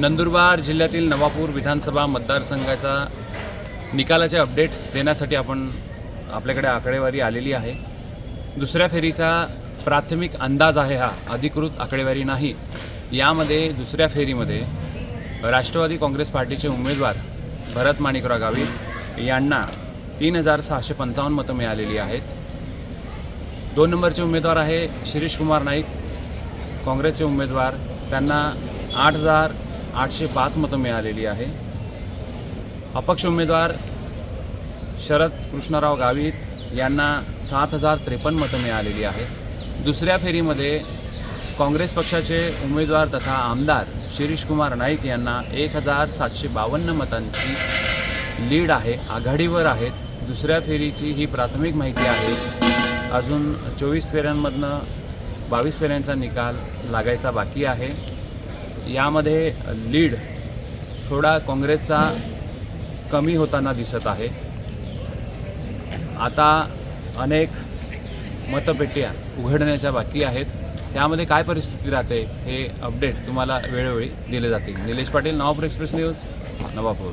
नंदुरबार जिल्ह्यातील नवापूर विधानसभा मतदारसंघाचा निकालाचे अपडेट देण्यासाठी आपण आपल्याकडे आकडेवारी आलेली आहे. दुसऱ्या फेरीचा प्राथमिक अंदाज आहे हा अधिकृत आकडेवारी नाही. यामध्ये दुसऱ्या फेरीमध्ये राष्ट्रवादी काँग्रेस पार्टीचे उमेदवार भरत माणिकराव गावित यांना तीन हजार सहाशे पंचावन्न मतं मिळालेली आहेत. दोन नंबरचे उमेदवार आहे शिरीष कुमार नाईक काँग्रेसचे उमेदवार. त्यांना आठ हजार आठशे पाच मतं मिळालेली आहे. अपक्ष उमेदवार शरद कृष्णराव गावित यांना सात हजार त्रेपन्न मतं मिळालेली आहेत दुसऱ्या फेरीमध्ये काँग्रेस पक्षाचे उमेदवार तथा आमदार शिरीष कुमार नाईक यांना एक हजार सातशे बावन्न मतांची लीड आहे आघाडीवर आहेत. दुसऱ्या फेरीची ही प्राथमिक माहिती आहे. अजून चोवीस फेऱ्यांमधनं बावीस फेऱ्यांचा निकाल लागायचा बाकी आहे. यामध्ये लीड थोडा काँग्रेसचा कमी होताना दिसत आहे. आता अनेक मतपेट्या उघडण्याच्या बाकी आहेत. त्यामध्ये काय परिस्थिती राहते हे अपडेट तुम्हाला वेळोवेळी दिले जातील. Nilesh Patil Navapur express news Navapur.